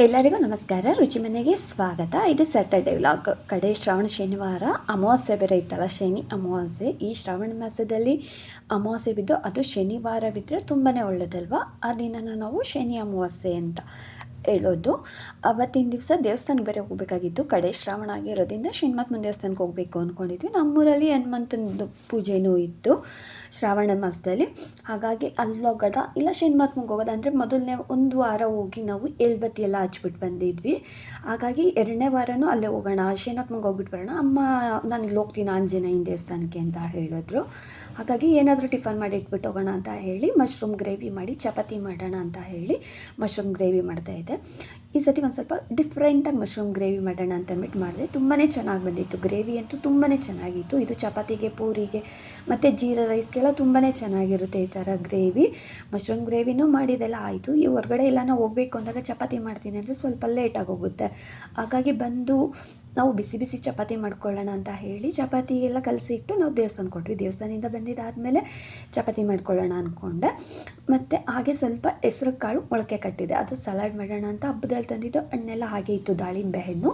ಎಲ್ಲರಿಗೂ ನಮಸ್ಕಾರ. ರುಚಿ ಮನೆಗೆ ಸ್ವಾಗತ. ಇದು ಸ್ಯಾಟರ್ಡೆ ವ್ಲಾಗ್. ಕಡೆ ಶ್ರಾವಣ ಶನಿವಾರ. ಅಮಾವಾಸ್ಯೆ ಬೇರೆ ಇತ್ತಲ್ಲ, ಶನಿ ಅಮಾವಾಸ್ಯೆ. ಈ ಶ್ರಾವಣ ಮಾಸದಲ್ಲಿ ಅಮಾವಾಸ್ಯೆ ಬಿದ್ದು ಅದು ಶನಿವಾರ ಬಿದ್ದರೆ ತುಂಬಾ ಒಳ್ಳೆಯದಲ್ವಾ ಆ ದಿನನ ನಾವು ಶನಿ ಅಮಾವಾಸ್ಯೆ ಅಂತ. ಹೇಳೋದು. ಅವತ್ತಿನ ದಿವಸ ದೇವಸ್ಥಾನಕ್ಕೆ ಬೇರೆ ಹೋಗಬೇಕಾಗಿತ್ತು. ಕಡೆ ಶ್ರಾವಣ ಆಗಿರೋದ್ರಿಂದ ಶನಿಮಹಾತ್ಮನ ದೇವಸ್ಥಾನಕ್ಕೆ ಹೋಗಬೇಕು ಅಂದ್ಕೊಂಡಿದ್ವಿ ನಮ್ಮೂರಲ್ಲಿ ಹನುಮಂತನದು ಪೂಜೆನೂ ಇತ್ತು ಶ್ರಾವಣ ಮಾಸದಲ್ಲಿ. ಹಾಗಾಗಿ ಅಲ್ಲೋಗೋದ ಇಲ್ಲ ಶನಿಮಹಾತ್ಮಗೆ ಹೋಗೋದ ಅಂದರೆ ಮೊದಲನೇ ಒಂದು ವಾರ ಹೋಗಿ ನಾವು ಎಳ್ಬತ್ತಿ ಎಲ್ಲ ಹಚ್ಬಿಟ್ಟು ಬಂದಿದ್ವಿ. ಹಾಗಾಗಿ ಎರಡನೇ ವಾರನೂ ಅಲ್ಲೇ ಹೋಗೋಣ ಶನಿಮಹಾತ್ಮಗೆ ಹೋಗ್ಬಿಟ್ಟು ಬರೋಣ. ಅಮ್ಮ ನಾನು ಇಲ್ಲಿ ಹೋಗ್ತೀನಿ ಆಂಜನೇಯನ ದೇವಸ್ಥಾನಕ್ಕೆ ಅಂತ ಹೇಳಿದ್ರು. ಹಾಗಾಗಿ ಏನಾದರೂ ಟಿಫನ್ ಮಾಡಿ ಇಟ್ಬಿಟ್ಟು ಹೋಗೋಣ ಅಂತ ಹೇಳಿ, ಮಶ್ರೂಮ್ ಗ್ರೇವಿ ಮಾಡಿ, ಚಪಾತಿ ಮಾಡೋಣ ಅಂತ ಹೇಳಿ ಮಶ್ರೂಮ್ ಗ್ರೇವಿ ಮಾಡ್ತಾಯಿದ್ದೆ ಈ ಸತಿ ಒಂದು ಸ್ವಲ್ಪ ಡಿಫ್ರೆಂಟಾಗಿ ಮಶ್ರೂಮ್ ಗ್ರೇವಿ ಮಾಡೋಣ ಅಂತ ಅಂದ್ಬಿಟ್ಟು ಮಾಡಿದೆ. ತುಂಬಾ ಚೆನ್ನಾಗಿ ಬಂದಿತ್ತು. ಗ್ರೇವಿ ಅಂತೂ ತುಂಬಾ ಚೆನ್ನಾಗಿತ್ತು. ಇದು ಚಪಾತಿಗೆ, ಪೂರಿಗೆ, ಮತ್ತು ಜೀರಾ ರೈಸ್ಗೆಲ್ಲ ತುಂಬಾ ಚೆನ್ನಾಗಿರುತ್ತೆ ಈ ಥರ ಗ್ರೇವಿ ಮಶ್ರೂಮ್ ಗ್ರೇವಿನೂ ಮಾಡಿದೆಲ್ಲ ಆಯಿತು. ಈ ಹೊರಗಡೆ ಎಲ್ಲ ಹೋಗಬೇಕು ಅಂದಾಗ ಚಪಾತಿ ಮಾಡ್ತೀನಿ ಅಂದರೆ ಸ್ವಲ್ಪ ಲೇಟಾಗಿ ಹೋಗುತ್ತೆ. ಹಾಗಾಗಿ ಬಂದು ನಾವು ಬಿಸಿ ಬಿಸಿ ಚಪಾತಿ ಮಾಡ್ಕೊಳ್ಳೋಣ ಅಂತ ಹೇಳಿ ಚಪಾತಿ ಎಲ್ಲ ಕಲಸಿ ಇಟ್ಟು ನಾವು ದೇವಸ್ಥಾನ ಕೊಟ್ವಿ. ದೇವಸ್ಥಾನದಿಂದ ಬಂದಿದ್ದಾದಮೇಲೆ ಚಪಾತಿ ಮಾಡ್ಕೊಳ್ಳೋಣ ಅಂದ್ಕೊಂಡೆ ಮತ್ತು ಹಾಗೆ ಸ್ವಲ್ಪ ಹೆಸ್ರು ಕಾಳು ಮೊಳಕೆ ಕಟ್ಟಿದೆ. ಅದು ಸಲಾಡ್ ಮಾಡೋಣ ಅಂತ ಹಬ್ಬದಲ್ಲಿ ತಂದಿದ್ದು, ಹಣ್ಣೆಲ್ಲ ಹಾಗೆ ಇತ್ತು ದಾಳಿಂಬೆ ಹಣ್ಣು.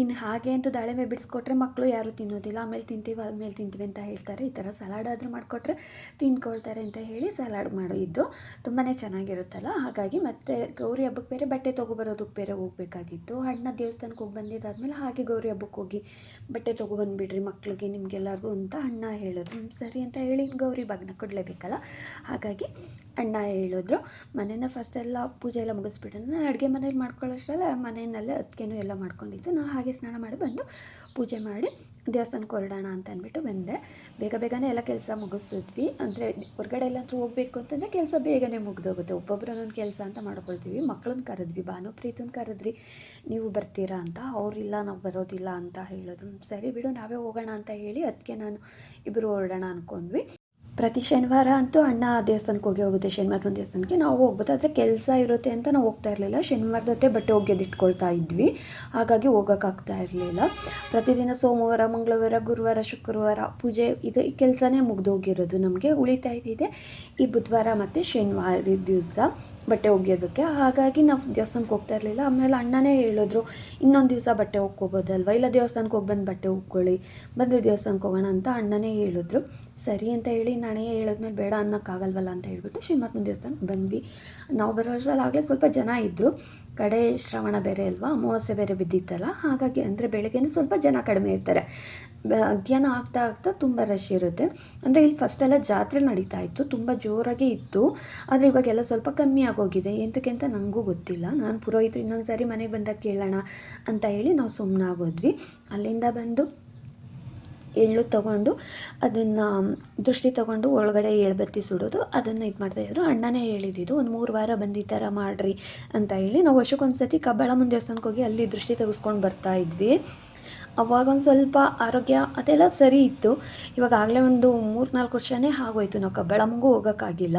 ಇನ್ನು ಹಾಗೆ ಅಂತೂ ದಾಳಿಂಬೆ ಬಿಡಿಸ್ಕೊಟ್ರೆ ಮಕ್ಕಳು ಯಾರೂ ತಿನ್ನೋದಿಲ್ಲ, ಆಮೇಲೆ ತಿಂತೀವಿ ಆಮೇಲೆ ತಿಂತೀವಿ ಅಂತ ಹೇಳ್ತಾರೆ. ಈ ಥರ ಸಲಾಡ್ ಆದರೂ ಮಾಡಿಕೊಟ್ರೆ ತಿನ್ಕೊಳ್ತಾರೆ ಅಂತ ಹೇಳಿ ಸಲಾಡ್ ಮಾಡಿದ್ದು ತುಂಬಾ ಚೆನ್ನಾಗಿರುತ್ತಲ್ಲ. ಹಾಗಾಗಿ ಮತ್ತೆ ಗೌರಿ ಹಬ್ಬಕ್ಕೆ ಬೇರೆ ಬಟ್ಟೆ ತೊಗೊಬರೋದಕ್ಕೆ ಬೇರೆ ಹೋಗಬೇಕಾಗಿತ್ತು. ಅಣ್ಣ ದೇವಸ್ಥಾನಕ್ಕೆ ಹೋಗಿ ಬಂದಿದ್ದಾದ್ಮೇಲೆ ಹಾಗೆ ಗೌರಿ ಹಬ್ಬಕ್ಕೆ ಹೋಗಿ ಬಟ್ಟೆ ತೊಗೊಬಂದುಬಿಡ್ರಿ ಮಕ್ಕಳಿಗೆ, ನಿಮಗೆಲ್ಲರಿಗೂ ಅಂತ ಅಣ್ಣ ಹೇಳೋದು ಸರಿ ಅಂತ ಹೇಳಿ ಗೌರಿ ಬಗ್ನ ಕೊಡಲೇಬೇಕಲ್ಲ. ಹಾಗಾಗಿ ಅಣ್ಣ ಹೇಳಿದ್ರು, ಮನೇನ ಫಸ್ಟ್ ಎಲ್ಲ ಪೂಜೆ ಎಲ್ಲ ಮುಗಿಸ್ಬಿಟ್ಟು ನಾನು ಅಡುಗೆ ಮನೇಲಿ ಮಾಡ್ಕೊಳ್ಳೋಷ್ಟರಲ್ಲ, ಮನೆಯಲ್ಲೇ ಅದಕ್ಕೇನು ಎಲ್ಲ ಮಾಡ್ಕೊಂಡಿದ್ದು. ನಾನು ಹಾಗೆ ಸ್ನಾನ ಮಾಡಿ ಬಂದು ಪೂಜೆ ಮಾಡಿ ದೇವಸ್ಥಾನಕ್ಕೆ ಹೊರಡೋಣ ಅಂತ ಅಂದ್ಬಿಟ್ಟು ಬಂದೆ. ಬೇಗ ಬೇಗನೆ ಎಲ್ಲ ಕೆಲಸ ಮುಗಿಸಿದ್ವಿ. ಅಂದರೆ ಹೊರಗಡೆ ಎಲ್ಲಾದರೂ ಹೋಗಬೇಕು ಅಂತಂದರೆ ಕೆಲಸ ಬೇಗನೆ ಮುಗ್ದೋಗುತ್ತೆ. ಒಬ್ಬೊಬ್ಬರು ಒಂದೊಂದು ಕೆಲಸ ಅಂತ ಮಾಡ್ಕೊಳ್ತೀವಿ. ಮಕ್ಕಳನ್ನ ಕರೆದ್ವಿ ಭಾನುಪ್ರೀತನ ಕರೆದ್ರಿ ನೀವು ಬರ್ತೀರಾ ಅಂತ. ಅವರಿಲ್ಲ, ನಾವು ಬರೋದಿಲ್ಲ ಅಂತ ಹೇಳಿದ್ರು. ಸರಿ ಬಿಡು, ನಾವೇ ಹೋಗೋಣ ಅಂತ ಹೇಳಿ ಅದಕ್ಕೆ ನಾನು ಇಬ್ಬರು ಹೊರಡೋಣ ಅಂದ್ಕೊಂಡ್ವಿ ಪ್ರತಿ ಶನಿವಾರ ಅಂತೂ ಅಣ್ಣ ದೇವಸ್ಥಾನಕ್ಕೆ ಹೋಗಿ ಹೋಗುತ್ತೆ. ಶನಿವಾರದ ದೇವಸ್ಥಾನಕ್ಕೆ ನಾವು ಹೋಗ್ಬೋದು. ಆದರೆ ಕೆಲಸ ಇರುತ್ತೆ ಅಂತ ನಾವು ಹೋಗ್ತಾ ಇರಲಿಲ್ಲ. ಶನಿವಾರದ ಹೊತ್ತೆ ಬಟ್ಟೆ ಒಗೆಯೋದಿಟ್ಕೊಳ್ತಾ ಇದ್ವಿ. ಹಾಗಾಗಿ ಹೋಗೋಕ್ಕಾಗ್ತಾ ಇರಲಿಲ್ಲ. ಪ್ರತಿದಿನ ಸೋಮವಾರ, ಮಂಗಳವಾರ, ಗುರುವಾರ, ಶುಕ್ರವಾರ ಪೂಜೆ ಇದು ಈ ಕೆಲಸನೇ ಮುಗ್ದೋಗಿರೋದು ನಮಗೆ. ಉಳಿತಾ ಇದೆ. ಈ ಬುಧವಾರ ಮತ್ತು ಶನಿವಾರ ದಿವಸ. ಬಟ್ಟೆ ಒಗೆಯೋದಕ್ಕೆ. ಹಾಗಾಗಿ ನಾವು ದೇವಸ್ಥಾನಕ್ಕೆ ಹೋಗ್ತಾ ಇರಲಿಲ್ಲ. ಆಮೇಲೆ ಅಣ್ಣನೇ ಹೇಳಿದ್ರು, ಇನ್ನೊಂದು ದಿವಸ ಬಟ್ಟೆ ಒಗ್ಕೋಬೋದಲ್ವ ಇಲ್ಲ ದೇವಸ್ಥಾನಕ್ಕೆ ಹೋಗಿ ಬಂದು ಬಟ್ಟೆ ಉಕ್ಕೊಳ್ಳಿ ಬಂದರೆ ದೇವಸ್ಥಾನಕ್ಕೆ ಹೋಗೋಣ, ಅಂತ ಅಣ್ಣನೇ ಹೇಳಿದ್ರು. ಸರಿ, ಅಂತ ಹೇಳಿ ನಾನೇ ಹೇಳಿದ್ಮೇಲೆ, ಬೇಡ, ಅನ್ನೋಕ್ಕಾಗಲ್ವಲ್ಲ, ಅಂತ ಹೇಳ್ಬಿಟ್ಟು ಶ್ರೀಮತ್ಮ ದೇವಸ್ಥಾನಕ್ಕೆ ಬಂದ್ವಿ. ನಾವು ಬರೋ ಆಗಲೇ ಸ್ವಲ್ಪ ಜನ ಇದ್ದರು ಕಡೆ ಶ್ರವಣ ಬೇರೆ ಅಲ್ವಾ? ಅಮಾವಾಸ್ಯೆ ಬೇರೆ ಬಿದ್ದಿತ್ತಲ್ಲ? ಹಾಗಾಗಿ ಅಂದರೆ ಬೆಳಗ್ಗೆನೇ ಸ್ವಲ್ಪ ಜನ ಕಡಿಮೆ ಇರ್ತಾರೆ. ಮಧ್ಯಾಹ್ನ ಆಗ್ತಾ ಆಗ್ತಾ ತುಂಬ ರಶ್ ಇರುತ್ತೆ. ಅಂದರೆ ಇಲ್ಲಿ ಫಸ್ಟೆಲ್ಲ ಜಾತ್ರೆ ನಡೀತಾ ಇತ್ತು, ತುಂಬ ಜೋರಾಗಿ ಇತ್ತು. ಆದರೆ ಇವಾಗೆಲ್ಲ ಸ್ವಲ್ಪ ಕಮ್ಮಿ ಆಗೋಗಿದೆ. ಎಂತಕ್ಕೆ ಅಂತ ನನಗೂ ಗೊತ್ತಿಲ್ಲ. ನಾನು ಪುರೋಹಿತರು ಇನ್ನೊಂದು ಸಾರಿ ಮನೆಗೆ ಬಂದಾಗ ಕೇಳೋಣ ಅಂತ ಹೇಳಿ ನಾವು ಸುಮ್ಮನಾಗೋದ್ವಿ ಅಲ್ಲಿಂದ ಬಂದು ಎಳ್ಳು ತಗೊಂಡು ಅದನ್ನು, ದೃಷ್ಟಿ ತಗೊಂಡು ಒಳಗಡೆ ಎಳ್ಬತ್ತಿ ಸುಡೋದು, ಅದನ್ನು ಇದು ಮಾಡ್ತಾಯಿದ್ರು ಅಣ್ಣನೇ ಹೇಳಿದ್ದು ಒಂದು ಮೂರು ವಾರ ಬಂದು ಈ ಥರ ಮಾಡಿರಿ ಅಂತ ಹೇಳಿ ನಾವು ವರ್ಷಕ್ಕೊಂದು ಸತಿ ಕಬ್ಬಾಳಮ್ಮನ ದೇವಸ್ಥಾನಕ್ಕೆ ಹೋಗಿ ಅಲ್ಲಿ ದೃಷ್ಟಿ ತೆಗೆಸ್ಕೊಂಡು ಬರ್ತಾ ಇದ್ವಿ ಅವಾಗ ಒಂದು ಸ್ವಲ್ಪ ಆರೋಗ್ಯ ಅದೆಲ್ಲ ಸರಿ ಇತ್ತು. ಇವಾಗಾಗಲೇ ಒಂದು ಮೂರು ನಾಲ್ಕು ವರ್ಷನೇ ಆಗೋಯ್ತು ನಾವು ಕಬ್ಬಳಮ್ಮಗೂ ಹೋಗೋಕ್ಕಾಗಿಲ್ಲ.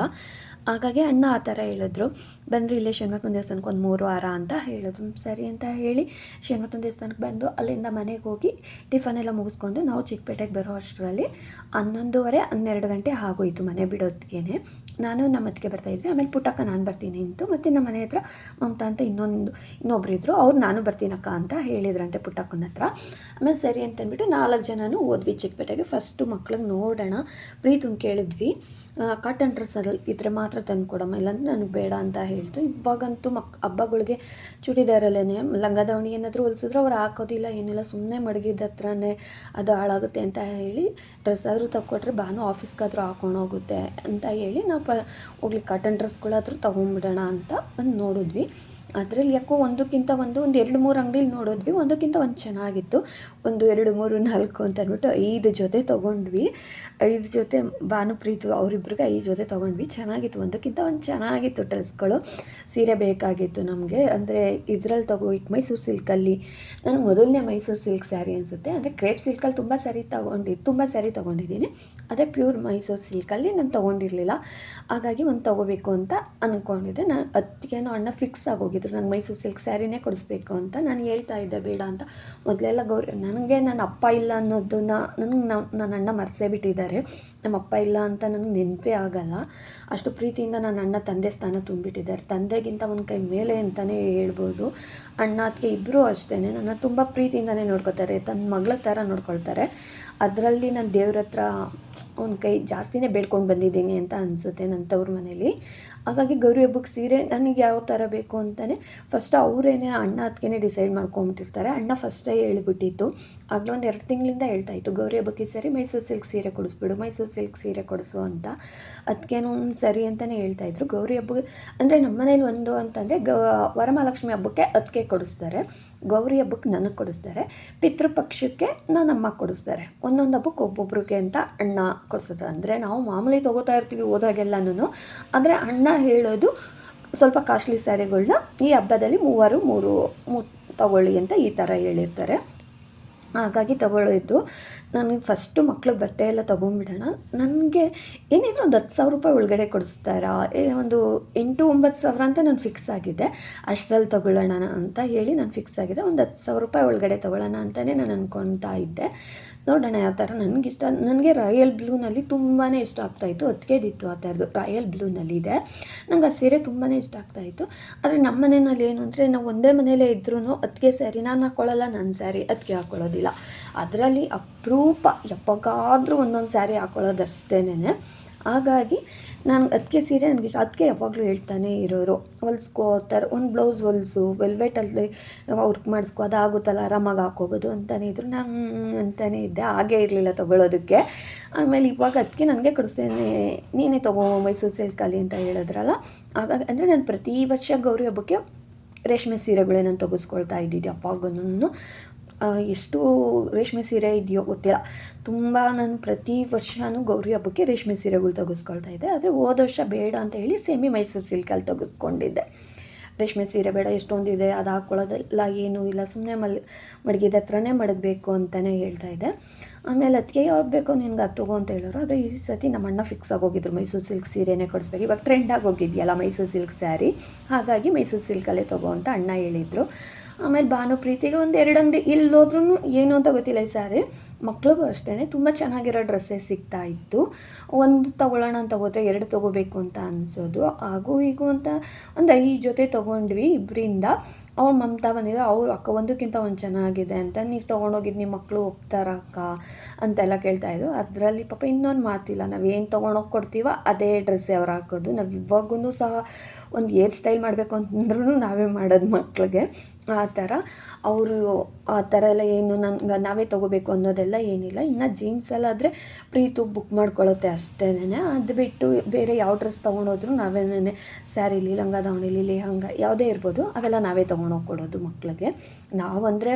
ಹಾಗಾಗಿ ಅಣ್ಣ ಆ ಥರ ಹೇಳಿದ್ರು. ಬಂದರೆ, ಇಲ್ಲೇ ಶನಿವಾರ ದೇವಸ್ಥಾನಕ್ಕೆ ಒಂದು ಮೂರು ವಾರ ಅಂತ ಹೇಳಿದ್ರು. ಸರಿ ಅಂತ ಹೇಳಿ ಶನಿವಾರ ದೇವಸ್ಥಾನಕ್ಕೆ ಬಂದು ಅಲ್ಲಿಂದ ಮನೆಗೆ ಹೋಗಿ ಟಿಫನ್ ಎಲ್ಲ ಮುಗಿಸ್ಕೊಂಡು ನಾವು ಚಿಕ್ಕಪೇಟೆಗೆ ಬರೋ ಅಷ್ಟರಲ್ಲಿ ಹನ್ನೊಂದುವರೆ ಹನ್ನೆರಡು ಗಂಟೆ ಆಗೋಯ್ತು ಮನೆ ಬಿಡೋದಕ್ಕೆ ನಾನು ನಮ್ಮ ಅತ್ತಿಗೆ ಬರ್ತಾಯಿದ್ವಿ ಆಮೇಲೆ ಪುಟ್ಟಕ್ಕ ನಾನು ಬರ್ತೀನಿ ಅಂತು. ಮತ್ತು ನಮ್ಮ ಮನೆ ಹತ್ರ ಮಮತಾ ಅಂತ ಇನ್ನೊಂದು, ಇನ್ನೊಬ್ರು ಇದ್ದರು ಅವ್ರು ನಾನು ಬರ್ತೀನಕ್ಕ ಅಂತ ಹೇಳಿದ್ರಂತೆ ಪುಟ್ಟಕ್ಕನ ಹತ್ರ. ಆಮೇಲೆ ಸರಿ ಅಂತ ಅಂದ್ಬಿಟ್ಟು ನಾಲ್ಕು ಜನನೂ ಓದ್ವಿ ಚಿಕ್ಕಪೇಟೆಗೆ. ಫಸ್ಟು ಮಕ್ಳಿಗೆ ನೋಡೋಣ. ಪ್ರೀತುನ್ ಕೇಳಿದ್ವಿ. ಕಾಟನ್ ಡ್ರೆಸ್ಸಲ್ಲಿ ಇದ್ರೆ ಮಾತ್ರ ತಂದು ಕೊಡಮ್ಮ, ಇಲ್ಲಾಂದ್ರೆ ನನಗೆ ಬೇಡ ಅಂತ ಹೇಳ್ತು. ಇವಾಗಂತೂ ಮಕ್, ಹಬ್ಬಗಳಿಗೆ ಚೂಡಿದಾರಲ್ಲೇ ಲಂಗ ದಾವಣಿ ಏನಾದರೂ ಹೊಲಿಸಿದ್ರು ಅವ್ರು ಹಾಕೋದಿಲ್ಲ, ಏನಿಲ್ಲ ಸುಮ್ಮನೆ ಮಡಗಿದ ಹತ್ರನೇ ಅದು ಹಾಳಾಗುತ್ತೆ ಅಂತ ಹೇಳಿ, ಡ್ರೆಸ್ ಆದರೂ ತಕ್ಕೊಟ್ರೆ ಬಾನು ಆಫೀಸ್ಗಾದರೂ ಹಾಕೊಂಡು ಹೋಗುತ್ತೆ ಅಂತ ಹೇಳಿ ನಾವು ಪ ಹೋಗ್ಲಿ ಕಾಟನ್ ಡ್ರೆಸ್ಗಳಾದರೂ ತೊಗೊಂಬಿಡೋಣ ಅಂತ ಒಂದು ನೋಡಿದ್ವಿ. ಅದರಲ್ಲಿ ಯಾಕೋ ಒಂದಕ್ಕಿಂತ ಒಂದು ಒಂದು ಎರಡು ಮೂರು ಅಂಗಡಿಲಿ ನೋಡಿದ್ವಿ, ಒಂದಕ್ಕಿಂತ ಒಂದು ಚೆನ್ನಾಗಿತ್ತು. ಒಂದು ಎರಡು ಮೂರು ನಾಲ್ಕು ಅಂತ ಅಂದ್ಬಿಟ್ಟು ಐದು ಜೊತೆ ತೊಗೊಂಡ್ವಿ. ಐದು ಜೊತೆ ಭಾನುಪ್ರೀತು ಅವರಿಬ್ರಿಗೆ ಐದು ಜೊತೆ ತೊಗೊಂಡ್ವಿ. ಚೆನ್ನಾಗಿತ್ತು, ಒಂದಕ್ಕಿಂತ ಒಂದು ಚೆನ್ನಾಗಿತ್ತು ಡ್ರೆಸ್ಗಳು ಸೀರೆ ಬೇಕಾಗಿತ್ತು ನಮಗೆ. ಅಂದರೆ ಇದರಲ್ಲಿ ತಗೋ, ಈಗ ಮೈಸೂರು ಸಿಲ್ಕಲ್ಲಿ ನಾನು ಮೊದಲನೇ ಮೈಸೂರು ಸಿಲ್ಕ್ ಸ್ಯಾರಿ ಅನಿಸುತ್ತೆ. ಅಂದರೆ ಕ್ರೇಪ್ ಸಿಲ್ಕಲ್ಲಿ ತುಂಬ ಸ್ಯಾರಿ ತೊಗೊಂಡಿದ್ದು ತುಂಬ ಸ್ಯಾರಿ ತೊಗೊಂಡಿದ್ದೀನಿ. ಆದರೆ ಪ್ಯೂರ್ ಮೈಸೂರು ಸಿಲ್ಕಲ್ಲಿ ನಾನು ತೊಗೊಂಡಿರಲಿಲ್ಲ. ಹಾಗಾಗಿ ಒಂದು ತೊಗೋಬೇಕು ಅಂತ ಅಂದ್ಕೊಂಡಿದ್ದೆ ನಾನು ಅದಕ್ಕೇನೋ ಅಣ್ಣ ಫಿಕ್ಸ್ ಆಗೋಗಿದ್ರು. ನಾನು ಮೈಸೂರು ಸಿಲ್ಕ್ ಸ್ಯಾರಿನೇ ಕೊಡಿಸ್ಬೇಕು ಅಂತ ನಾನು ಹೇಳ್ತಾ ಇದ್ದೆ, ಬೇಡ ಅಂತ. ಮೊದಲೆಲ್ಲ ಗೌರಿ, ನನಗೆ ನನ್ನ ಅಪ್ಪ ಇಲ್ಲ ಅನ್ನೋದನ್ನ ನನಗೆ ನನ್ನ ಅಣ್ಣ ಮರೆಸೇ ಬಿಟ್ಟಿದ್ದಾರೆ. ನಮ್ಮ ಅಪ್ಪ ಇಲ್ಲ ಅಂತ ನನಗೆ ನೆನಪೇ ಆಗಲ್ಲ. ಅಷ್ಟು ಪ್ರೀತಿಯಿಂದ ನನ್ನ ಅಣ್ಣ ತಂದೆ ಸ್ಥಾನ ತುಂಬಿಟ್ಟಿದ್ದಾರೆ. ತಂದೆಗಿಂತ ಒಂದು ಕೈ ಮೇಲೆ ಅಂತಲೇ ಹೇಳ್ಬೋದು. ಅಣ್ಣ ಅದಕ್ಕೆ ಇಬ್ಬರೂ ಅಷ್ಟೇ ನನ್ನ ತುಂಬ ಪ್ರೀತಿಯಿಂದನೇ ನೋಡ್ಕೋತಾರೆ. ತನ್ನ ಮಗಳ ಥರ ನೋಡ್ಕೊಳ್ತಾರೆ. ಅದರಲ್ಲಿ ನಾನು ದೇವ್ರ ಹತ್ರ ಒಂದು ಕೈ ಜಾಸ್ತಿನೇ ಬೇಡ್ಕೊಂಡು ಬಂದಿದ್ದೀನಿ ಅಂತ ಅನಿಸುತ್ತೆ ನನ್ನ ತವ್ರ ಮನೇಲಿ. ಹಾಗಾಗಿ ಗೌರಿ ಹಬ್ಬಕ್ಕೆ ಸೀರೆ ನನಗೆ ಯಾವ ಥರ ಬೇಕು ಅಂತಲೇ ಫಸ್ಟ್ ಅವರೇನೇ ಅಣ್ಣ ಅದಕ್ಕೇ ಡಿಸೈಡ್ ಮಾಡ್ಕೊಂಬಿಟ್ಟಿರ್ತಾರೆ ಅಣ್ಣ ಫಸ್ಟೇ ಹೇಳ್ಬಿಟ್ಟಿತ್ತು ಆಗಲೇ ಒಂದು ಎರಡು ತಿಂಗಳಿಂದ ಹೇಳ್ತಾ ಇತ್ತು, ಗೌರಿ ಹಬ್ಬಕ್ಕೆ ಸರಿ ಮೈಸೂರು ಸಿಲ್ಕ್ ಸೀರೆ ಕೊಡಿಸ್ಬಿಡು, ಮೈಸೂರು ಸಿಲ್ಕ್ ಸೀರೆ ಕೊಡಿಸು ಅಂತ. ಅದಕ್ಕೇನು ಸರಿ ಅಂತಲೇ ಹೇಳ್ತಾಯಿದ್ರು ಗೌರಿ ಹಬ್ಬಕ್ಕೆ ಅಂದರೆ ನಮ್ಮ ಮನೇಲಿ ಒಂದು ಅಂತಂದರೆ ಗ, ವರಮಹಾಲಕ್ಷ್ಮಿ ಹಬ್ಬಕ್ಕೆ ಅದಕ್ಕೆ ಕೊಡಿಸ್ತಾರೆ. ಗೌರಿ ಹಬ್ಬಕ್ಕೆ ನನಗೆ ಕೊಡಿಸ್ತಾರೆ. ಪಿತೃಪಕ್ಷಕ್ಕೆ ನನ್ನ ಅಮ್ಮ ಕೊಡಿಸ್ತಾರೆ. ಒಂದೊಂದು ಹಬ್ಬಕ್ಕೆ ಒಬ್ಬೊಬ್ರಿಗೆ ಅಂತ ಅಣ್ಣ ಕೊಡಿಸೋದು. ಅಂದರೆ ನಾವು ಮಾಮೂಲಿ ತೊಗೋತಾ ಇರ್ತೀವಿ ಹೋದಾಗೆಲ್ಲನೂ ಅಂದರೆ ಅಣ್ಣ ಹೇಳೋದು ಸ್ವಲ್ಪ ಕಾಸ್ಟ್ಲಿ ಸ್ಯಾರಿಗಳನ್ನ ಈ ಹಬ್ಬದಲ್ಲಿ ಮೂವರು, ಮೂರು, ಮೂ, ತಗೊಳ್ಳಿ ಅಂತ ಈ ಥರ ಹೇಳಿರ್ತಾರೆ. ಹಾಗಾಗಿ ತಗೊಳ್ಳೋದು. ನನಗೆ ಫಸ್ಟು ಮಕ್ಳಿಗೆ ಬಟ್ಟೆ ಎಲ್ಲ ತೊಗೊಂಬಿಡೋಣ. ನನಗೆ ಏನಿದ್ರು ಒಂದು ಹತ್ತು ಸಾವಿರ ರೂಪಾಯಿ ಒಳಗಡೆ ಕೊಡಿಸ್ತಾರಾ? ಒಂದು ಎಂಟು, ಒಂಬತ್ತು ಸಾವಿರ ಅಂತ ನಾನು ಫಿಕ್ಸ್ ಆಗಿದೆ. ಅಷ್ಟರಲ್ಲಿ ತೊಗೊಳ್ಳೋಣ ಅಂತ ಹೇಳಿ ನಾನು ಫಿಕ್ಸ್ ಆಗಿದೆ. ಒಂದು ಹತ್ತು ಸಾವಿರ ರೂಪಾಯಿ ಒಳಗಡೆ ತೊಗೊಳ್ಳೋಣ ಅಂತಲೇ ನಾನು ಅಂದ್ಕೊತಾ ಇದ್ದೆ. ನೋಡೋಣ, ಯಾವ ಥರ? ನನಗಿಷ್ಟ, ನನಗೆ ರಾಯಲ್ ಬ್ಲೂನಲ್ಲಿ ತುಂಬಾ ಇಷ್ಟ ಆಗ್ತಾಯಿತ್ತು ಹೊತ್ಕೇದಿತ್ತು ಆ ಥರದ್ದು. ರಾಯಲ್ ಬ್ಲೂನಲ್ಲಿದೆ ನಂಗೆ ಆ ಸೀರೆ ತುಂಬಾ ಇಷ್ಟ ಆಗ್ತಾಯಿತ್ತು ಆದರೆ ನಮ್ಮ ಮನೆಯಲ್ಲಿ ಏನು ಅಂದರೆ, ನಾವು ಒಂದೇ ಮನೆಯಲ್ಲೇ ಇದ್ರೂ ಅದಕ್ಕೆ ಸ್ಯಾರಿ ನಾನು ಹಾಕ್ಕೊಳ್ಳಲ್ಲ ನನ್ನ ಸ್ಯಾರಿ ಅದಕ್ಕೆ ಹಾಕ್ಕೊಳ್ಳೋದಿಲ್ಲ ಅದರಲ್ಲಿ ಅಪರೂಪ, ಯಾವಾಗಾದರೂ ಒಂದೊಂದು ಸ್ಯಾರಿ ಹಾಕ್ಕೊಳ್ಳೋದಷ್ಟೇನೆ ಹಾಗಾಗಿ ನಾನು ಅದಕ್ಕೆ ಸೀರೆ ನನಗೆ ಇಷ್ಟ ಅದಕ್ಕೆ ಯಾವಾಗಲೂ ಹೇಳ್ತಾನೆ ಇರೋರು. ಹೊಲ್ಸ್ಕೋತಾರೆ ಒಂದು ಬ್ಲೌಸ್ ಹೊಲ್ಸು ವೆಲ್ವೆಟಲ್ಲಿ ವರ್ಕ್ ಮಾಡಿಸ್ಕೊ ಅದು ಆಗುತ್ತಲ್ಲ ಆರಾಮಾಗಿ ಹಾಕೋಬೋದು ಅಂತಲೇ ಇದ್ರು. ನಾನು ಅಂತಲೇ ಇದ್ದೆ, ಹಾಗೇ ಇರಲಿಲ್ಲ ತೊಗೊಳೋದಕ್ಕೆ. ಆಮೇಲೆ ಇವಾಗ ಅದಕ್ಕೆ ನನಗೆ ಕೊಡಿಸ್ತೇನೆ, ನೀನೇ ತೊಗೋ ಮೈಸೂರು ಸಿಲ್ಕಲ್ಲಿ ಅಂತ ಹೇಳಿದ್ರಲ್ಲ. ಹಾಗಾಗಿ ಅಂದರೆ ನಾನು ಪ್ರತಿ ವರ್ಷ ಗೌರಿ ಹಬ್ಬಕ್ಕೆ ರೇಷ್ಮೆ ಸೀರೆಗಳೇ ನಾನು ತೊಗಸ್ಕೊಳ್ತಾ ಇದ್ದಿದ್ದೆ ಅಪ್ಪಗೂ ಎಷ್ಟು ರೇಷ್ಮೆ ಸೀರೆ ಇದೆಯೋ ಗೊತ್ತಿಲ್ಲ. ತುಂಬ ನಾನು ಪ್ರತಿ ವರ್ಷವೂ ಗೌರಿ ಹಬ್ಬಕ್ಕೆ ರೇಷ್ಮೆ ಸೀರೆಗಳು ತೆಗೆಸ್ಕೊಳ್ತಾ ಇದ್ದೆ. ಆದರೆ ಹೋದ ವರ್ಷ ಬೇಡ ಅಂತ ಹೇಳಿ ಸೆಮಿ ಮೈಸೂರು ಸಿಲ್ಕಲ್ಲಿ ತೆಗೆಸ್ಕೊಂಡಿದ್ದೆ. ರೇಷ್ಮೆ ಸೀರೆ ಬೇಡ, ಎಷ್ಟೊಂದಿದೆ, ಅದು ಹಾಕ್ಕೊಳ್ಳೋದೆಲ್ಲ ಏನೂ ಇಲ್ಲ. ಸುಮ್ಮನೆ ಮಲ್, ಮಡಗಿದ ಹತ್ರನೇ ಮಡಗಬೇಕು ಅಂತಲೇ ಹೇಳ್ತಾ ಇದ್ದೆ. ಆಮೇಲೆ ಅದಕ್ಕೆ ಯಾವ್ದು ಬೇಕೋ ನಿನ್ಗೆ ಅದು ತಗೋ ಅಂತ ಹೇಳೋರು. ಆದರೆ ಈ ಸತಿ ನಮ್ಮ ಅಣ್ಣ ಫಿಕ್ಸ್ ಆಗೋಗಿದ್ರು ಮೈಸೂರು ಸಿಲ್ಕ್ ಸೀರೆನೇ ಕೊಡಿಸ್ಬೇಕು. ಇವಾಗ ಟ್ರೆಂಡಾಗಿ ಹೋಗಿದೆಯಲ್ಲ ಮೈಸೂರು ಸಿಲ್ಕ್ ಸ್ಯಾರಿ ಹಾಗಾಗಿ ಮೈಸೂರು ಸಿಲ್ಕಲ್ಲೇ ತಗೋ ಅಂತ ಅಣ್ಣ ಹೇಳಿದರು. ಆಮೇಲೆ ಭಾನುಪ್ರೀತಿಗೆ ಒಂದು ಎರಡು ಅಂಗಡಿ ಎಲ್ಲೋದ್ರೂ ಏನು ಅಂತ ಗೊತ್ತಿಲ್ಲ ಈ ಸಾರಿ. ಮಕ್ಳಿಗೂ ಅಷ್ಟೇ ತುಂಬ ಚೆನ್ನಾಗಿರೋ ಡ್ರೆಸ್ಸೇ ಸಿಗ್ತಾ ಇತ್ತು. ಒಂದು ತೊಗೊಳ್ಳೋಣ ಅಂತ ಹೋದರೆ ಎರಡು ತೊಗೋಬೇಕು ಅಂತ ಅನಿಸೋದು. ಹಾಗೂ ಹೀಗೂ ಅಂತ ಒಂದು ಐದು ಜೊತೆ ತೊಗೊಂಡ್ವಿ ಇಬ್ಬರಿಂದ ಅವ್ರ ಮಮತಾ ಬಂದಿದ್ರು ಅವ್ರು ಅಕ್ಕ ಒಂದಕ್ಕಿಂತ ಒಂದು ಚೆನ್ನಾಗಿದೆ ಅಂತ ನೀವು ತೊಗೊಂಡೋಗಿದ್ದು ನಿಮ್ಮ ಮಕ್ಕಳು ಒಪ್ತಾರ ಅಕ್ಕ? ಅಂತೆಲ್ಲ ಕೇಳ್ತಾಯಿದ್ರು ಅದರಲ್ಲಿ ಪಾಪ ಇನ್ನೊಂದು ಮಾತಿಲ್ಲ, ನಾವೇನು ತೊಗೊಂಡೋಗಿ ಕೊಡ್ತೀವೋ ಅದೇ ಡ್ರೆಸ್ಸೇ ಅವ್ರು ಹಾಕೋದು. ನಾವು ಇವಾಗೂ ಸಹ ಒಂದು ಏರ್ ಸ್ಟೈಲ್ ಮಾಡಬೇಕು ಅಂತಂದ್ರೂ ನಾವೇ ಮಾಡೋದು ಮಕ್ಳಿಗೆ. ಆ ಥರ. ಅವರು ಆ ಥರ ಎಲ್ಲ ಏನು ನನ್ಗೆ ನಾವೇ ತೊಗೋಬೇಕು ಅನ್ನೋದೆಲ್ಲ ಏನಿಲ್ಲ. ಇನ್ನು ಜೀನ್ಸಲ್ಲಾದರೆ ಪ್ರೀತು ಬುಕ್ ಮಾಡ್ಕೊಳ್ಳುತ್ತೆ ಅಷ್ಟೇನೆ ಅದು ಬಿಟ್ಟು ಬೇರೆ ಯಾವ ಡ್ರೆಸ್ ತೊಗೊಂಡೋದ್ರು ನಾವೇನೇ ಸ್ಯಾರಿಲಿ ಲಂಗ ದಾವಣಿಲಿ ಲೆಹಂಗ ಯಾವುದೇ ಇರ್ಬೋದು, ಅವೆಲ್ಲ ನಾವೇ ತೊಗೊಂಡೋಗಿ ಕೊಡೋದು ಮಕ್ಕಳಿಗೆ ನಾವಂದರೆ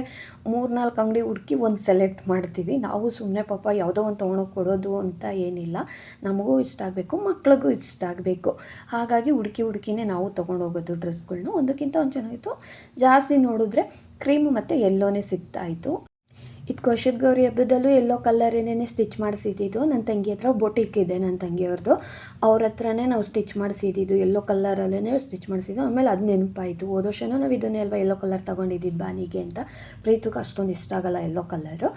ಮೂರು ನಾಲ್ಕು ಅಂಗಡಿ ಹುಡುಕಿ ಒಂದು ಸೆಲೆಕ್ಟ್ ಮಾಡ್ತೀವಿ. ನಾವು ಸುಮ್ಮನೆ ಪಾಪ ಯಾವುದೋ ಒಂದು ತೊಗೊಂಡೋಗಿ ಕೊಡೋದು ಅಂತ ಏನಿಲ್ಲ. ನಮಗೂ ಇಷ್ಟ ಆಗಬೇಕು, ಮಕ್ಳಿಗೂ ಇಷ್ಟ ಆಗಬೇಕು. ಹಾಗಾಗಿ ಹುಡುಕಿ ಹುಡುಕಿನೇ ನಾವು ತೊಗೊಂಡೋಗೋದು ಡ್ರೆಸ್ಗಳನ್ನ ಒಂದಕ್ಕಿಂತ ಒಂದು ಚೆನ್ನಾಗಿತ್ತು. ಜಾಸ್ತಿ ನೋಡಿದ್ರೆ ಕ್ರೀಮು ಮತ್ತು ಎಲ್ಲೋನೇ ಸಿಗ್ತಾಯಿತ್ತು ಇದು ಕೋಶದ ಗೌರಿ ಹಬ್ಬದಲ್ಲೂ ಎಲ್ಲೋ ಏನೇನೆ ಸ್ಟಿಚ್ ಮಾಡಿಸಿದ್ದು ನನ್ನ ತಂಗಿ ಹತ್ರ ಬೊಟಿಕ್ ಇದೆ ನನ್ನ ತಂಗಿಯವ್ರದ್ದು ಅವ್ರ ಹತ್ರನೇ ನಾವು ಸ್ಟಿಚ್ ಮಾಡಿಸಿದ್ದು ಎಲ್ಲೋ ಕಲರಲ್ಲೇ ಸ್ಟಿಚ್ ಮಾಡಿಸಿದ್ದು. ಆಮೇಲೆ ಅದು ನೆನಪಾಯಿತು. ಹೋದ ವರ್ಷವೂ ನಾವು ಇದನ್ನೇ ಅಲ್ವಾ ಎಲ್ಲೋ ಕಲರ್ ತೊಗೊಂಡಿದ್ದು ಬಾನಿಗೆ ಅಂತ. ಪ್ರೀತಿಗೆ ಅಷ್ಟೊಂದು ಇಷ್ಟ ಆಗಲ್ಲ ಎಲ್ಲೋ ಕಲರು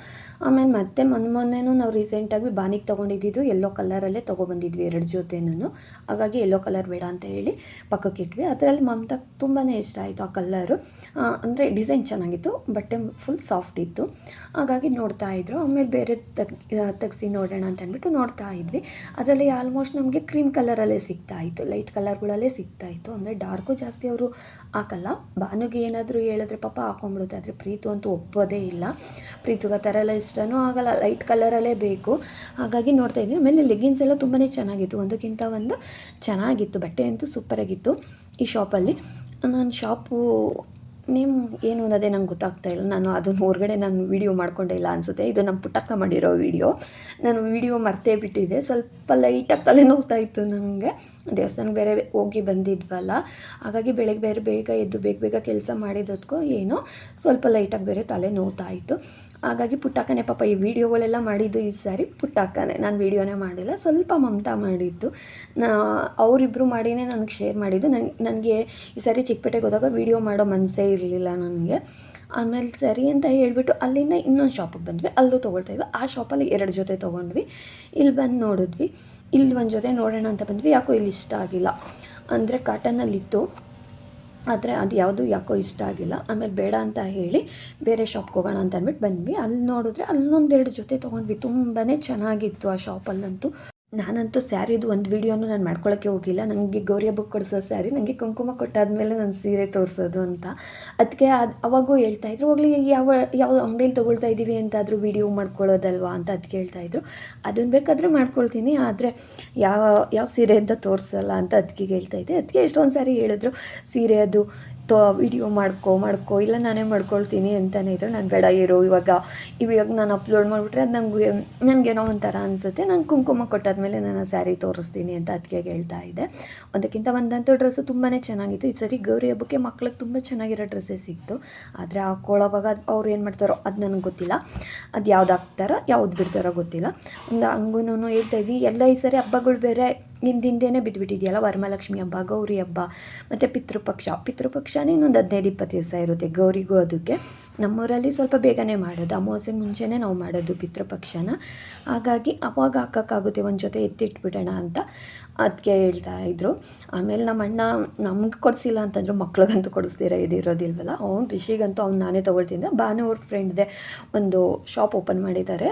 ಆಮೇಲೆ ಮತ್ತೆ ಮೊನ್ನೆ ಮೊನ್ನೆನೂ ನಾವು ರೀಸೆಂಟಾಗಿ ಬಾನಿಗೆ ತೊಗೊಂಡಿದ್ದು ಎಲ್ಲೋ ಕಲರಲ್ಲೇ ತೊಗೊಬಂದಿದ್ವಿ ಎರಡು ಜೊತೆನೂ ಹಾಗಾಗಿ ಎಲ್ಲೋ ಕಲರ್ ಬೇಡ ಅಂತ ಹೇಳಿ ಪಕ್ಕಕ್ಕೆ ಇಟ್ವಿ. ಅದರಲ್ಲಿ ಮಮತಾ ತುಂಬಾ ಇಷ್ಟ ಆಯಿತು ಆ ಕಲ್ಲರು. ಅಂದರೆ ಡಿಸೈನ್ ಚೆನ್ನಾಗಿತ್ತು. ಬಟ್ಟೆ ಫುಲ್ ಸಾಫ್ಟ್ ಇತ್ತು. ಹಾಗಾಗಿ ನೋಡ್ತಾ ಇದ್ರು. ಆಮೇಲೆ ಬೇರೆ ತಗ್ ತೆಗ್ಸಿ ನೋಡೋಣ ಅಂತ ಅಂದ್ಬಿಟ್ಟು ನೋಡ್ತಾ ಇದ್ವಿ. ಅದರಲ್ಲಿ ಆಲ್ಮೋಸ್ಟ್ ನಮಗೆ ಕ್ರೀಮ್ ಕಲರಲ್ಲೇ ಸಿಗ್ತಾ ಇತ್ತು. ಲೈಟ್ ಕಲರ್ಗಳಲ್ಲೇ ಸಿಗ್ತಾ ಇತ್ತು. ಅಂದರೆ ಡಾರ್ಕು ಜಾಸ್ತಿ ಅವರು ಹಾಕಲ್ಲ. ಬಾನುಗೆ ಏನಾದರೂ ಹೇಳಿದ್ರೆ ಪಾಪ ಹಾಕೊಂಡ್ಬಿಡುತ್ತೆ. ಆದರೆ ಪ್ರೀತು ಅಂತೂ ಒಪ್ಪೋದೇ ಇಲ್ಲ. ಪ್ರೀತುಗೆ ಆ ಥರ ಎಲ್ಲ ಇಷ್ಟನೂ ಆಗಲ್ಲ. ಲೈಟ್ ಕಲರಲ್ಲೇ ಬೇಕು. ಹಾಗಾಗಿ ನೋಡ್ತಾ ಇದ್ವಿ. ಆಮೇಲೆ ಲೆಗಿನ್ಸ್ ಎಲ್ಲ ತುಂಬಾ ಚೆನ್ನಾಗಿತ್ತು. ಒಂದಕ್ಕಿಂತ ಒಂದು ಚೆನ್ನಾಗಿತ್ತು. ಬಟ್ಟೆ ಅಂತೂ ಸೂಪರಾಗಿತ್ತು ಈ ಶಾಪಲ್ಲಿ. ನಾನು ಶಾಪು ನೇಮ್ ಏನು ಅನ್ನೋದೇ ನಂಗೆ ಗೊತ್ತಾಗ್ತಾ ಇಲ್ಲ. ನಾನು ಅದನ್ನು ಹೊರಗಡೆ ನಾನು ವೀಡಿಯೋ ಮಾಡ್ಕೊಂಡೇ ಇಲ್ಲ ಅನಿಸುತ್ತೆ. ಇದು ನಮ್ಮ ಪುಟ್ಟಕ್ಕ ಮಾಡಿರೋ ವೀಡಿಯೋ ನಾನು ವೀಡಿಯೋ ಮರ್ತೇ ಬಿಟ್ಟಿದ್ದೆ ಸ್ವಲ್ಪ ಲೈಟಾಗಿ ತಲೆ ನೋವ್ತಾ ಇತ್ತು ನನಗೆ ದೇವಸ್ಥಾನಕ್ಕೆ ಬೇರೆ ಹೋಗಿ ಬಂದಿದ್ವಲ್ಲ, ಹಾಗಾಗಿ ಬೆಳಗ್ಗೆ ಬೇರೆ ಬೇಗ ಎದ್ದು ಬೇಗ ಬೇಗ ಕೆಲಸ ಮಾಡಿದ್ದಕ್ಕೋ ಏನೋ ಸ್ವಲ್ಪ ಲೈಟಾಗಿ ಬೇರೆ ತಲೆ ನೋವ್ತಾ ಇತ್ತು ಹಾಗಾಗಿ ಪುಟ್ಟಕ್ಕನೇ ಪಾಪ ಈ ವಿಡಿಯೋಗಳೆಲ್ಲ ಮಾಡಿದ್ದು ಈ ಸಾರಿ ಪುಟ್ಟಕ್ಕನೇ ನಾನು ವಿಡಿಯೋನೇ ಮಾಡಿಲ್ಲ, ಸ್ವಲ್ಪ ಮಮತಾ ಮಾಡಿದ್ದು. ನಾ ಅವರಿಬ್ಬರು ಮಾಡಿನೇ ನನಗೆ ಶೇರ್ ಮಾಡಿದ್ದು. ನನ್, ನನಗೆ ಈ ಸಾರಿ ಚಿಕ್ಕಪೇಟೆಗೆ ಹೋದಾಗ ವಿಡಿಯೋ ಮಾಡೋ ಮನಸ್ಸೇ ಇರಲಿಲ್ಲ ನನಗೆ. ಆಮೇಲೆ ಸರಿ ಅಂತ ಹೇಳಿಬಿಟ್ಟು ಅಲ್ಲಿಂದ ಇನ್ನೊಂದು ಶಾಪಿಗೆ ಬಂದ್ವಿ. ಅಲ್ಲೂ ತೊಗೊಳ್ತಾ ಇದ್ವಿ. ಆ ಶಾಪಲ್ಲಿ ಎರಡು ಜೊತೆ ತೊಗೊಂಡ್ವಿ. ಇಲ್ಲಿ ಬಂದು ನೋಡಿದ್ವಿ. ಇಲ್ಲಿ ಒಂದು ಜೊತೆ ನೋಡೋಣ ಅಂತ ಬಂದ್ವಿ. ಯಾಕೋ ಇಲ್ಲಿ ಇಷ್ಟ ಆಗಿಲ್ಲ. ಅಂದರೆ ಕಾಟನಲ್ಲಿತ್ತು ಆದರೆ ಅದು ಯಾವುದು ಯಾಕೋ ಇಷ್ಟ ಆಗಿಲ್ಲ. ಆಮೇಲೆ ಬೇಡ ಅಂತ ಹೇಳಿ ಬೇರೆ ಶಾಪ್ಗೆ ಹೋಗೋಣ ಅಂತ ಅಂದ್ಬಿಟ್ಟು ಬಂದ್ವಿ. ಅಲ್ಲಿ ನೋಡಿದ್ರೆ ಅಲ್ಲೊಂದೆರಡು ಜೊತೆ ತೊಗೊಂಡ್ವಿ. ತುಂಬಾ ಚೆನ್ನಾಗಿತ್ತು ಆ ಶಾಪಲ್ಲಂತೂ ನಾನಂತೂ ಸ್ಯಾರಿದು ಒಂದು ವಿಡಿಯೋನು ನಾನು ಮಾಡ್ಕೊಳ್ಳೋಕ್ಕೆ ಹೋಗಿಲ್ಲ. ನನಗೆ ಗೌರಿ ಹಬ್ಬಕ್ಕೆ ಕೊಡಿಸೋ ಸ್ಯಾರಿ ನನಗೆ ಕುಂಕುಮ ಕೊಟ್ಟಾದ್ಮೇಲೆ ನಾನು ಸೀರೆ ತೋರಿಸೋದು ಅಂತ. ಅದಕ್ಕೆ ಅದು ಅವಾಗೂ ಹೇಳ್ತಾ ಇದ್ರು, ಹೋಗ್ಲಿ ಯಾವ ಯಾವ ಅಂಗಡಿಯಲ್ಲಿ ತೊಗೊಳ್ತಾ ಇದ್ದೀವಿ ಅಂತಾದರೂ ವಿಡಿಯೋ ಮಾಡ್ಕೊಳ್ಳೋದಲ್ವಾ ಅಂತ ಅದಕ್ಕೆ ಹೇಳ್ತಾ ಇದ್ರು. ಅದನ್ನು ಬೇಕಾದರೆ ಮಾಡ್ಕೊಳ್ತೀನಿ, ಆದರೆ ಯಾವ ಯಾವ ಸೀರೆ ಅಂತ ತೋರಿಸಲ್ಲ ಅಂತ ಅದಕ್ಕೆ ಹೇಳ್ತಾ ಇದ್ದೆ. ಅದಕ್ಕೆ ಎಷ್ಟೊಂದು ಸಾರಿ ಹೇಳಿದ್ರು, ಸೀರೆ ಅದು ತೋ ವಿಡಿಯೋ ಮಾಡ್ಕೊ ಮಾಡ್ಕೊ, ಇಲ್ಲ ನಾನೇ ಮಾಡ್ಕೊಳ್ತೀನಿ ಅಂತಲೇ ಇದ್ರು ನಾನು ಬೇಡ ಇರೋ ಇವಾಗ. ಇವಾಗ ನಾನು ಅಪ್ಲೋಡ್ ಮಾಡಿಬಿಟ್ರೆ ಅದು ನನಗೆ ನನಗೇನೋ ಒಂಥರ ಅನಿಸುತ್ತೆ. ನಾನು ಕುಂಕುಮ ಕೊಟ್ಟಾದ್ಮೇಲೆ ನಾನು ಆ ಸ್ಯಾರಿ ತೋರಿಸ್ತೀನಿ ಅಂತ ಅದಕ್ಕೆ ಹೇಳ್ತಾ ಇದ್ದೆ. ಒಂದಕ್ಕಿಂತ ಒಂದಂಥ ಡ್ರೆಸ್ಸು ತುಂಬಾ ಚೆನ್ನಾಗಿತ್ತು. ಈ ಸರಿ ಗೌರಿ ಹಬ್ಬಕ್ಕೆ ಮಕ್ಳಿಗೆ ತುಂಬ ಚೆನ್ನಾಗಿರೋ ಡ್ರೆಸ್ಸೇ ಸಿಕ್ತು. ಆದರೆ ಹಾಕ್ಕೊಳ್ಳೋವಾಗ ಅವ್ರು ಏನು ಮಾಡ್ತಾರೋ ಅದು ನನಗೆ ಗೊತ್ತಿಲ್ಲ. ಅದು ಯಾವ್ದು ಹಾಕ್ತಾರೋ, ಯಾವ್ದು ಬಿಡ್ತಾರೋ ಗೊತ್ತಿಲ್ಲ. ಒಂದು ಹಂಗೂ ಹೇಳ್ತಾ ಇದ್ವಿ. ಎಲ್ಲ ಈ ಸರಿ ಹಬ್ಬಗಳು ಬೇರೆ ಹಿಂದಿಂದೇನೆ ಬಿದ್ದುಬಿಟ್ಟಿದೆಯಲ್ಲ ವರಮಹಾಲಕ್ಷ್ಮಿ ಹಬ್ಬ, ಗೌರಿ ಹಬ್ಬ, ಮತ್ತು ಪಿತೃಪಕ್ಷ. ಪಿತೃಪಕ್ಷನೇ ಇನ್ನೊಂದು ಹದಿನೈದು, ಇಪ್ಪತ್ತು ದಿವಸ ಇರುತ್ತೆ ಗೌರಿಗೂ ಅದಕ್ಕೆ. ನಮ್ಮೂರಲ್ಲಿ ಸ್ವಲ್ಪ ಬೇಗನೆ ಮಾಡೋದು, ಅಮಾವಾಸ್ಯೆ ಮುಂಚೆನೇ ನಾವು ಮಾಡೋದು ಪಿತೃಪಕ್ಷನ. ಹಾಗಾಗಿ ಅವಾಗ ಹಾಕೋಕ್ಕಾಗುತ್ತೆ, ಒಂದು ಜೊತೆ ಎತ್ತಿಟ್ಬಿಡೋಣ ಅಂತ. ಅದಕ್ಕೆ ಹೇಳ್ತಾ ಇದ್ರು. ಆಮೇಲೆ ನಮ್ಮ ಅಣ್ಣ ನಮ್ಗೆ ಕೊಡಿಸಿಲ್ಲ ಅಂತಂದ್ರು ಮಕ್ಳಿಗಂತೂ ಕೊಡಿಸ್ತೀರ ಇದಿರೋದಿಲ್ವಲ್ಲ ಅವ್ನು ರಿಷಿಗಂತೂ ಅವ್ನು ನಾನೇ ತೊಗೊಳ್ತಿದ್ದೆ ಭಾನು ಅವ್ರ ಫ್ರೆಂಡ್ದೆ ಒಂದು ಶಾಪ್ ಓಪನ್ ಮಾಡಿದ್ದಾರೆ.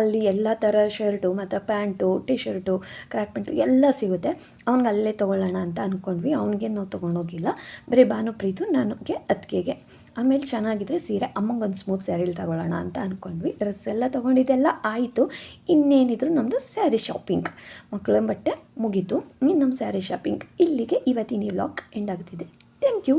ಅಲ್ಲಿ ಎಲ್ಲ ಥರ ಶರ್ಟು ಮತ್ತು pant T shirt crack pant ಎಲ್ಲ ಸಿಗುತ್ತೆ. ಅವ್ನಿಗೆ ಅಲ್ಲೇ ತೊಗೊಳ್ಳೋಣ ಅಂತ ಅಂದ್ಕೊಂಡ್ವಿ ಅವ್ನಿಗೆ ನಾವು ತೊಗೊಂಡೋಗಿಲ್ಲ. ಬರೀ ಭಾನುಪ್ರೀತು ನನಗೆ ಅತ್ತಿಗೆಗೆ ಆಮೇಲೆ ಚೆನ್ನಾಗಿದ್ರೆ ಸೀರೆ ಅಮ್ಮಂಗೊಂದು ಸ್ಮೂತ್ ಸ್ಯಾರಿಲಿ ತಗೊಳ್ಳೋಣ ಅಂತ ಅಂದ್ಕೊಂಡ್ವಿ ಡ್ರೆಸ್ ಎಲ್ಲ ತೊಗೊಂಡಿದ್ದೆಲ್ಲ ಆಯಿತು. ಇನ್ನೇನಿದ್ರು ನಮ್ಮದು ಸ್ಯಾರಿ ಶಾಪಿಂಗ್ ಮಕ್ಕಳ ಬಟ್ಟೆ ಮುಗೀತು ಇನ್ನು ನಮ್ಮ ಸ್ಯಾರಿ ಶಾಪಿಂಗ್ ಇಲ್ಲಿಗೆ ಇವತ್ತಿನ ಈ ಎಂಡ್ ಆಗ್ತಿದೆ. Thank you